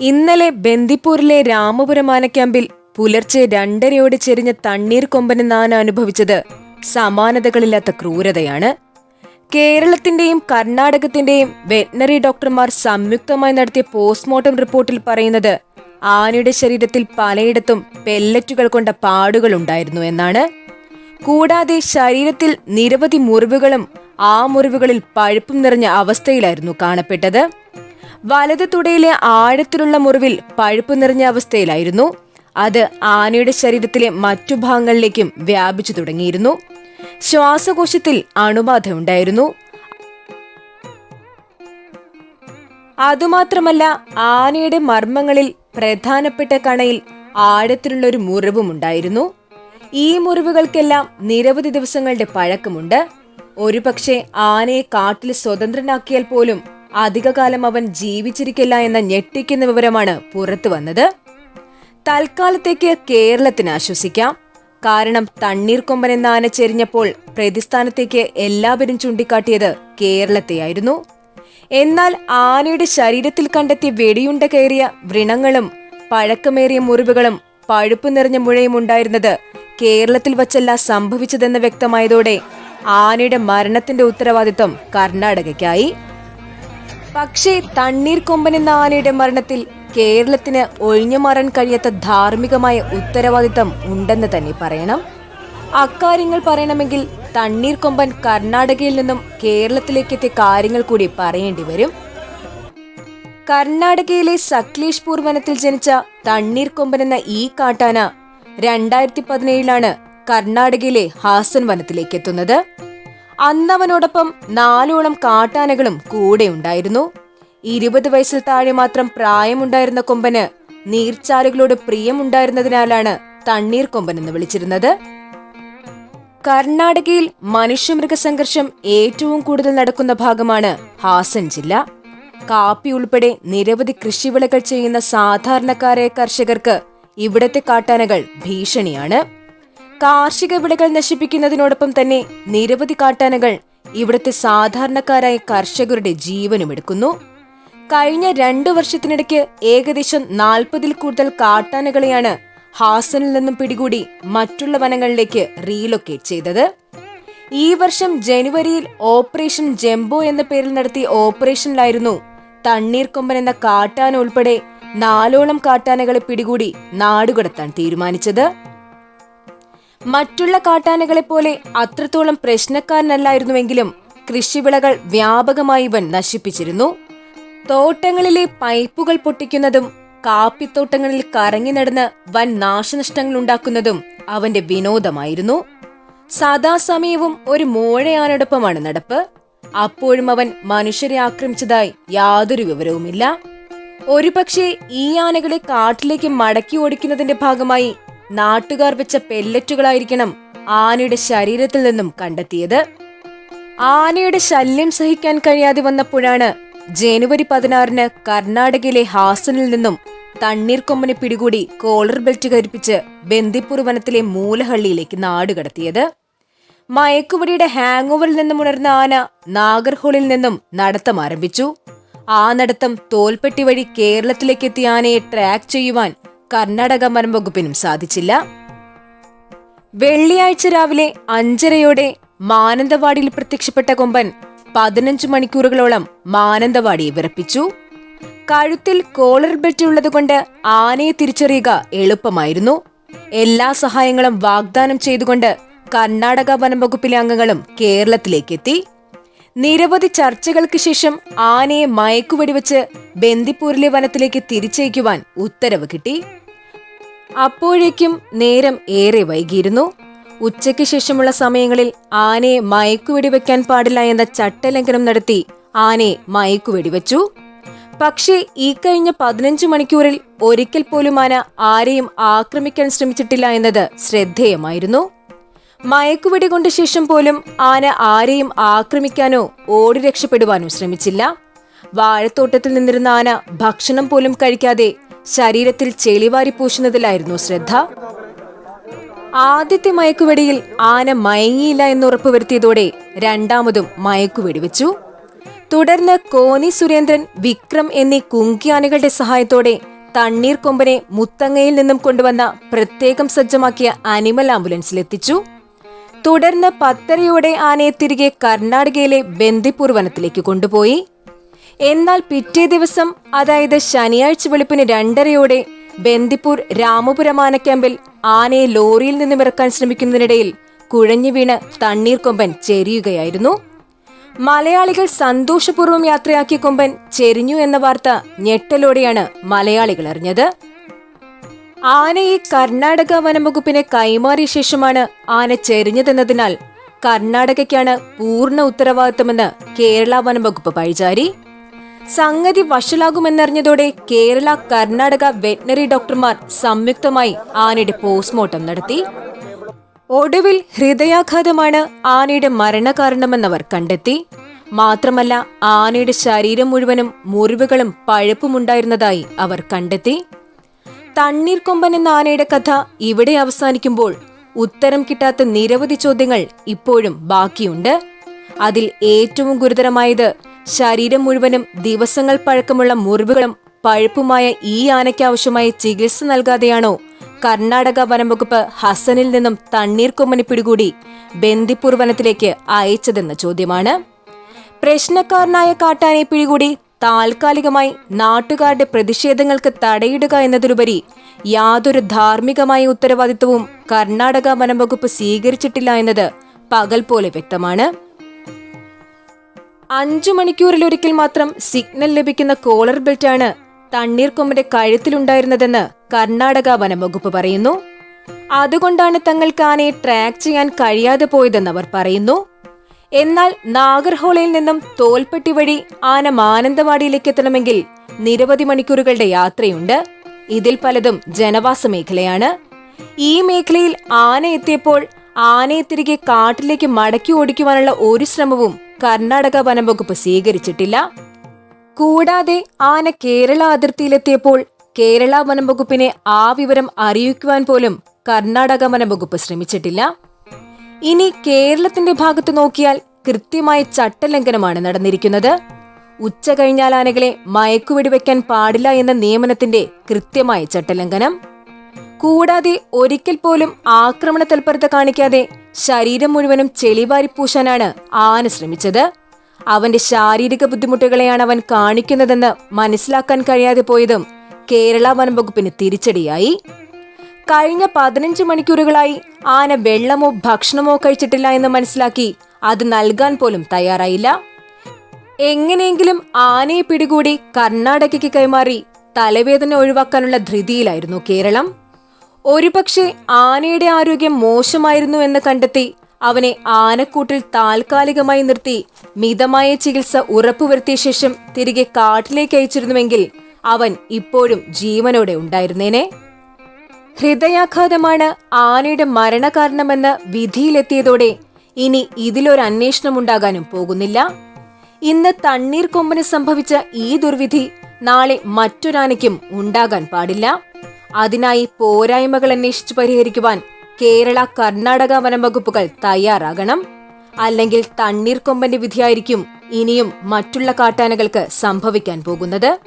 ഇന്നലെ ബന്ദിപ്പൂരിലെ രാമപുരം ആനക്യാമ്പിൽ പുലർച്ചെ രണ്ടരയോടെ ചെരിഞ്ഞ തണ്ണീർ കൊമ്പന് നാന അനുഭവിച്ചത് സമാനതകളില്ലാത്ത ക്രൂരതയാണ്. കേരളത്തിന്റെയും കർണാടകത്തിന്റെയും വെറ്റിനറി ഡോക്ടർമാർ സംയുക്തമായി നടത്തിയ പോസ്റ്റ്മോർട്ടം റിപ്പോർട്ടിൽ പറയുന്നത് ആനയുടെ ശരീരത്തിൽ പലയിടത്തും പെല്ലറ്റുകൾ കൊണ്ട പാടുകൾ ഉണ്ടായിരുന്നു എന്നാണ്. കൂടാതെ ശരീരത്തിൽ നിരവധി മുറിവുകളും ആ മുറിവുകളിൽ പഴുപ്പും നിറഞ്ഞ അവസ്ഥയിലായിരുന്നു കാണപ്പെട്ടത്. വലത് തുടയിലെ ആഴത്തിലുള്ള മുറിവിൽ പഴുപ്പ് നിറഞ്ഞ അവസ്ഥയിലായിരുന്നു. അത് ആനയുടെ ശരീരത്തിലെ മറ്റു ഭാഗങ്ങളിലേക്കും വ്യാപിച്ചു തുടങ്ങിയിരുന്നു. ശ്വാസകോശത്തിൽ അണുബാധ ഉണ്ടായിരുന്നു അതുമാത്രമല്ല ആനയുടെ മർമ്മങ്ങളിൽ പ്രധാനപ്പെട്ട കണയിൽ ആഴത്തിലുള്ള ഒരു മുറിവും ഉണ്ടായിരുന്നു ഈ മുറിവുകൾക്കെല്ലാം നിരവധി ദിവസങ്ങളുടെ പഴക്കമുണ്ട്. ഒരുപക്ഷെ ആനയെ കാട്ടിൽ സ്വതന്ത്രനാക്കിയാൽ പോലും അധികകാലം അവൻ ജീവിച്ചിരിക്കില്ല എന്ന ഞെട്ടിക്കുന്ന വിവരമാണ് പുറത്തു വന്നത്. തൽക്കാലത്തേക്ക് കേരളത്തിന് ആശ്വസിക്കാം. കാരണം തണ്ണീർക്കൊമ്പൻ എന്ന ആന ചെരിഞ്ഞപ്പോൾ പ്രതിസ്ഥാനത്തേക്ക് എല്ലാവരും ചൂണ്ടിക്കാട്ടിയത് കേരളത്തെയായിരുന്നു. എന്നാൽ ആനയുടെ ശരീരത്തിൽ കണ്ടെത്തിയ വെടിയുണ്ട കയറിയ വ്രണങ്ങളും പഴക്കമേറിയ മുറിവുകളും പഴുപ്പ് നിറഞ്ഞ മുഴയും ഉണ്ടായിരുന്നത് കേരളത്തിൽ വച്ചല്ല സംഭവിച്ചതെന്ന് വ്യക്തമായതോടെ ആനയുടെ മരണത്തിന്റെ ഉത്തരവാദിത്വം കർണാടകയ്ക്കായി. പക്ഷേ തണ്ണീർ കൊമ്പൻ എന്ന ആനയുടെ മരണത്തിൽ കേരളത്തിന് ഒഴിഞ്ഞു മാറാൻ കഴിയാത്ത ധാർമ്മികമായ ഉത്തരവാദിത്തം ഉണ്ടെന്ന് തന്നെ പറയണം. അക്കാര്യങ്ങൾ പറയണമെങ്കിൽ തണ്ണീർ കൊമ്പൻ കർണാടകയിൽ നിന്നും കേരളത്തിലേക്ക് എത്തിയ കാര്യങ്ങൾ കൂടി പറയേണ്ടി വരും. കർണാടകയിലെ സക്ലേഷ്പൂർ വനത്തിൽ ജനിച്ച തണ്ണീർ കൊമ്പൻ എന്ന ഈ കാട്ടാന രണ്ടായിരത്തി പതിനേഴിലാണ് കർണാടകയിലെ ഹാസൻ വനത്തിലേക്ക് എത്തുന്നത്. അന്നവനോടൊപ്പം നാലോളം കാട്ടാനകളും കൂടെ ഉണ്ടായിരുന്നു. ഇരുപത് വയസ്സിൽ താഴെ മാത്രം പ്രായമുണ്ടായിരുന്ന കൊമ്പന് നീർച്ചാലുകളോട് പ്രിയമുണ്ടായിരുന്നതിനാലാണ് തണ്ണീർ കൊമ്പൻ എന്ന് വിളിച്ചിരുന്നത്. കർണാടകയിൽ മനുഷ്യമൃഗ സംഘർഷം ഏറ്റവും കൂടുതൽ നടക്കുന്ന ഭാഗമാണ് ഹാസൻ ജില്ല. കാപ്പി ഉൾപ്പെടെ നിരവധി കൃഷിവിളകൾ ചെയ്യുന്ന സാധാരണക്കാരായ കർഷകർക്ക് ഇവിടത്തെ കാട്ടാനകൾ ഭീഷണിയാണ്. കാർഷിക വിളകൾ നശിപ്പിക്കുന്നതിനോടൊപ്പം തന്നെ നിരവധി കാട്ടാനകൾ ഇവിടുത്തെ സാധാരണക്കാരായ കർഷകരുടെ ജീവനും എടുക്കുന്നു. കഴിഞ്ഞ രണ്ടു വർഷത്തിനിടയ്ക്ക് ഏകദേശം നാൽപ്പതിൽ കൂടുതൽ കാട്ടാനകളെയാണ് ഹാസനിൽ നിന്നും പിടികൂടി മറ്റുള്ള വനങ്ങളിലേക്ക് റീലൊക്കേറ്റ് ചെയ്തത്. ഈ വർഷം ജനുവരിയിൽ ഓപ്പറേഷൻ ജംബോ എന്ന പേരിൽ നടത്തിയ ഓപ്പറേഷനിലായിരുന്നു തണ്ണീർക്കൊമ്പൻ എന്ന കാട്ടാന ഉൾപ്പെടെ നാലോളം കാട്ടാനകളെ പിടികൂടി നാടുകടത്താൻ തീരുമാനിച്ചത്. മറ്റുള്ള കാട്ടാനകളെ പോലെ അത്രത്തോളം പ്രശ്നക്കാരനല്ലായിരുന്നുവെങ്കിലും കൃഷിവിളകൾ വ്യാപകമായി ഇവൻ നശിപ്പിച്ചിരുന്നു. തോട്ടങ്ങളിലെ പൈപ്പുകൾ പൊട്ടിക്കുന്നതും കാപ്പിത്തോട്ടങ്ങളിൽ കറങ്ങി നടന്ന് വൻ നാശനഷ്ടങ്ങൾ ഉണ്ടാക്കുന്നതും അവന്റെ വിനോദമായിരുന്നു. സദാസമയവും ഒരു മോഴയാനോടൊപ്പമാണ് നടപ്പ്. അപ്പോഴും അവൻ മനുഷ്യരെ ആക്രമിച്ചതായി യാതൊരു വിവരവുമില്ല. ഒരുപക്ഷെ ഈ ആനകളെ കാട്ടിലേക്ക് മടക്കി ഓടിക്കുന്നതിന്റെ ഭാഗമായി നാട്ടുകാർ വെച്ച പെല്ലറ്റുകളായിരിക്കണം ആനയുടെ ശരീരത്തിൽ നിന്നും കണ്ടെത്തിയത്. ആനയുടെ ശല്യം സഹിക്കാൻ കഴിയാതെ വന്നപ്പോഴാണ് ജനുവരി പതിനാറിന് കർണാടകയിലെ ഹാസനിൽ നിന്നും തണ്ണീർക്കൊമ്പനെ പിടികൂടി കോളർ ബെൽറ്റ് ധരിപ്പിച്ച് ബന്ദിപ്പൂർ വനത്തിലെ മൂലഹള്ളിയിലേക്ക് നാടുകടത്തിയത് മയക്കുവടിയുടെ ഹാങ് ഓവറിൽ നിന്നും ഉണർന്ന ആന നാഗർഹോളിൽ നിന്നും നടത്തം ആരംഭിച്ചു. ആ നടത്തം തോൽപ്പെട്ടി വഴി കേരളത്തിലേക്ക് എത്തിയ ആനയെ ട്രാക്ക് ചെയ്യുവാൻ കർണാടക വനം വകുപ്പിനും സാധിച്ചില്ല. വെള്ളിയാഴ്ച രാവിലെ അഞ്ചരയോടെ മാനന്തവാടിയിൽ പ്രത്യക്ഷപ്പെട്ട കൊമ്പൻ പതിനഞ്ച് മണിക്കൂറുകളോളം മാനന്തവാടിയെ വിറപ്പിച്ചു. കഴുത്തിൽ കോളർ ബെൽറ്റ് ഉള്ളതുകൊണ്ട് ആനയെ തിരിച്ചറിയുക എളുപ്പമായിരുന്നു. എല്ലാ സഹായങ്ങളും വാഗ്ദാനം ചെയ്തുകൊണ്ട് കർണാടക വനം വകുപ്പിലെ അംഗങ്ങളും കേരളത്തിലേക്ക് എത്തി. നിരവധി ചർച്ചകൾക്ക് ശേഷം ആനയെ മയക്കുവെടിവെച്ച് ബന്ദിപ്പൂരിലെ വനത്തിലേക്ക് തിരിച്ചയക്കുവാൻ ഉത്തരവ് കിട്ടി. അപ്പോഴേക്കും നേരം ഏറെ വൈകിയിരുന്നു. ഉച്ചയ്ക്ക് ശേഷമുള്ള സമയങ്ങളിൽ ആനയെ മയക്കുവെടിവെക്കാൻ പാടില്ല എന്ന ചട്ടലംഘനം നടത്തി ആനയെ മയക്കുവെടിവെച്ചു. പക്ഷേ ഈ കഴിഞ്ഞ പതിനഞ്ച് മണിക്കൂറിൽ ഒരിക്കൽ പോലും ആന ആരെയും ആക്രമിക്കാൻ ശ്രമിച്ചിട്ടില്ല എന്നത് ശ്രദ്ധേയമായിരുന്നു. മയക്കുവെടി കൊണ്ട ശേഷം പോലും ആന ആരെയും ആക്രമിക്കാനോ ഓടി രക്ഷപ്പെടുവാനോ ശ്രമിച്ചില്ല. വാഴത്തോട്ടത്തിൽ നിന്നിരുന്ന ആന ഭക്ഷണം പോലും കഴിക്കാതെ ശരീരത്തിൽ ചെളിവാരി പൂശുന്നതിലായിരുന്നു ശ്രദ്ധ. ആദ്യത്തെ മയക്കുവെടിയിൽ ആന മയങ്ങിയില്ല എന്ന് ഉറപ്പുവരുത്തിയതോടെ രണ്ടാമതും മയക്കുവെടി വെച്ചു. തുടർന്ന് കോനി സുരേന്ദ്രൻ വിക്രം എന്നീ കുങ്കിയാനകളുടെ സഹായത്തോടെ തണ്ണീർ കൊമ്പനെ മുത്തങ്ങയിൽ നിന്നും കൊണ്ടുവന്ന പ്രത്യേകം സജ്ജമാക്കിയ അനിമൽ ആംബുലൻസിലെത്തിച്ചു തുടർന്ന് പത്തരയോടെ ആനയെ തിരികെ കർണാടകയിലെ ബന്ദിപ്പൂർ വനത്തിലേക്ക് കൊണ്ടുപോയി. എന്നാൽ പിറ്റേ ദിവസം അതായത് ശനിയാഴ്ച വെളുപ്പിന് രണ്ടരയോടെ ബന്ദിപ്പൂർ രാമപുരം ആനക്യാമ്പിൽ ആനയെ ലോറിയിൽ നിന്നും ഇറക്കാൻ ശ്രമിക്കുന്നതിനിടയിൽ കുഴഞ്ഞു വീണ് തണ്ണീർക്കൊമ്പൻ ചെരിയുകയായിരുന്നു. മലയാളികൾ സന്തോഷപൂർവം യാത്രയാക്കിയ കൊമ്പൻ ചെരിഞ്ഞു എന്ന വാർത്ത ഞെട്ടലോടെയാണ് മലയാളികൾ അറിഞ്ഞത്. ആനയെ കർണാടക വനംവകുപ്പിന് കൈമാറിയ ശേഷമാണ് ആന ചെരിഞ്ഞതെന്നതിനാൽ കർണാടകയ്ക്കാണ് പൂർണ ഉത്തരവാദിത്തമെന്ന് കേരള വനംവകുപ്പ് പഴിചാരി. സംഗതി വഷളാകുമെന്നറിഞ്ഞതോടെ കേരള കർണാടക വെറ്റിനറി ഡോക്ടർമാർ സംയുക്തമായി ആനയുടെ പോസ്റ്റ്മോർട്ടം നടത്തി. ഒടുവിൽ ഹൃദയാഘാതമാണ് ആനയുടെ മരണകാരണമെന്നവർ കണ്ടെത്തി. മാത്രമല്ല ആനയുടെ ശരീരം മുഴുവനും മുറിവുകളും പഴുപ്പുമുണ്ടായിരുന്നതായി അവർ കണ്ടെത്തി. തണ്ണീർക്കൊമ്പൻ എന്ന ആനയുടെ കഥ ഇവിടെ അവസാനിക്കുമ്പോൾ ഉത്തരം കിട്ടാത്ത നിരവധി ചോദ്യങ്ങൾ ഇപ്പോഴും ബാക്കിയുണ്ട്. അതിൽ ഏറ്റവും ഗുരുതരമായത് ശരീരം മുഴുവനും ദിവസങ്ങൾ പഴക്കമുള്ള മുറിവുകളും പഴുപ്പുമായ ഈ ആനയ്ക്കാവശ്യമായ ചികിത്സ നൽകാതെയാണോ കർണാടക വനംവകുപ്പ് ഹസനിൽ നിന്നും തണ്ണീർക്കൊമ്പനെ പിടികൂടി ബന്ദിപ്പൂർ വനത്തിലേക്ക് അയച്ചതെന്ന ചോദ്യമാണ്. പ്രശ്നക്കാരനായ കാട്ടാനെ പിടികൂടി താൽക്കാലികമായി നാട്ടുകാരുടെ പ്രതിഷേധങ്ങൾക്ക് തടയിടുക എന്നതിലുപരി യാതൊരു ധാർമ്മികമായ ഉത്തരവാദിത്വവും കർണാടക വനംവകുപ്പ് സ്വീകരിച്ചിട്ടില്ല എന്നത് പകൽ പോലെ വ്യക്തമാണ്. അഞ്ചു മണിക്കൂറിലൊരിക്കൽ മാത്രം സിഗ്നൽ ലഭിക്കുന്ന കോളർ ബെൽറ്റാണ് തണ്ണീർക്കൊമ്പന്റെ കഴുത്തിലുണ്ടായിരുന്നതെന്ന് കർണാടക വനംവകുപ്പ് പറയുന്നു. അതുകൊണ്ടാണ് തങ്ങൾക്ക് ആനയെ ട്രാക്ക് ചെയ്യാൻ കഴിയാതെ പോയതെന്ന് അവർ പറയുന്നു. എന്നാൽ നാഗർഹോളയിൽ നിന്നും തോൽപ്പെട്ടി വഴി ആന മാനന്തവാടിയിലേക്ക് എത്തണമെങ്കിൽ നിരവധി മണിക്കൂറുകളുടെ യാത്രയുണ്ട്. ഇതിൽ പലതും ജനവാസ മേഖലയാണ്. ഈ മേഖലയിൽ ആന എത്തിയപ്പോൾ ആനയെ തിരികെ കാട്ടിലേക്ക് മടക്കി ഓടിക്കുവാനുള്ള ഒരു ശ്രമവും കർണാടക വനംവകുപ്പ് സ്വീകരിച്ചിട്ടില്ല. കൂടാതെ ആന കേരള അതിർത്തിയിലെത്തിയപ്പോൾ കേരള വനംവകുപ്പിനെ ആ വിവരം അറിയിക്കുവാൻ പോലും കർണാടക വനംവകുപ്പ് ശ്രമിച്ചിട്ടില്ല. ഇനി കേരളത്തിന്റെ ഭാഗത്ത് നോക്കിയാൽ കൃത്യമായ ചട്ടലംഘനമാണ് നടന്നിരിക്കുന്നത്. ഉച്ച കഴിഞ്ഞാൽ ആനകളെ മയക്കുവെടിവെക്കാൻ പാടില്ല എന്ന നിയമനത്തിന്റെ കൃത്യമായ ചട്ടലംഘനം. കൂടാതെ ഒരിക്കൽ പോലും ആക്രമണ തൽപരത കാണിക്കാതെ ശരീരം മുഴുവനും ചെളിവാരി പൂശാനാണ് ആന ശ്രമിച്ചത്. അവന്റെ ശാരീരിക ബുദ്ധിമുട്ടുകളെയാണ് അവൻ കാണിക്കുന്നതെന്ന് മനസ്സിലാക്കാൻ കഴിയാതെ പോയതും കേരള വനം വനംവകുപ്പിന് തിരിച്ചടിയായി. കഴിഞ്ഞ പതിനഞ്ച് മണിക്കൂറുകളായി ആന വെള്ളമോ ഭക്ഷണമോ കഴിച്ചിട്ടില്ല എന്ന് മനസ്സിലാക്കി അത് നൽകാൻ പോലും തയ്യാറായില്ല. എങ്ങനെയെങ്കിലും ആനയെ പിടികൂടി കർണാടകയ്ക്ക് കൈമാറി തലവേദന ഒഴിവാക്കാനുള്ള ധൃതിയിലായിരുന്നു കേരളം. ഒരുപക്ഷെ ആനയുടെ ആരോഗ്യം മോശമായിരുന്നു എന്ന് കണ്ടെത്തി അവനെ ആനക്കൂട്ടിൽ താൽക്കാലികമായി നിർത്തി മിതമായ ചികിത്സ ഉറപ്പുവരുത്തിയ ശേഷം തിരികെ കാട്ടിലേക്ക് അയച്ചിരുന്നുവെങ്കിൽ അവൻ ഇപ്പോഴും ജീവനോടെ ഉണ്ടായിരുന്നേനെ. ഹൃദയാഘാതമാണ് ആനയുടെ മരണകാരണമെന്ന് വിധിയിലെത്തിയതോടെ ഇനി ഇതിലൊരു അന്വേഷണമുണ്ടാകാനും പോകുന്നില്ല. ഇന്ന് തണ്ണീർ കൊമ്പന് സംഭവിച്ച ഈ ദുർവിധി നാളെ മറ്റൊരാനയ്ക്കും ഉണ്ടാകാൻ പാടില്ല. അതിനായി പോരായ്മകൾ അന്വേഷിച്ച് പരിഹരിക്കുവാൻ കേരള കർണാടക വനംവകുപ്പുകൾ തയ്യാറാകണം. അല്ലെങ്കിൽ തണ്ണീർ കൊമ്പന്റെ വിധിയായിരിക്കും ഇനിയും മറ്റുള്ള കാട്ടാനകൾക്ക് സംഭവിക്കാൻ പോകുന്നത്.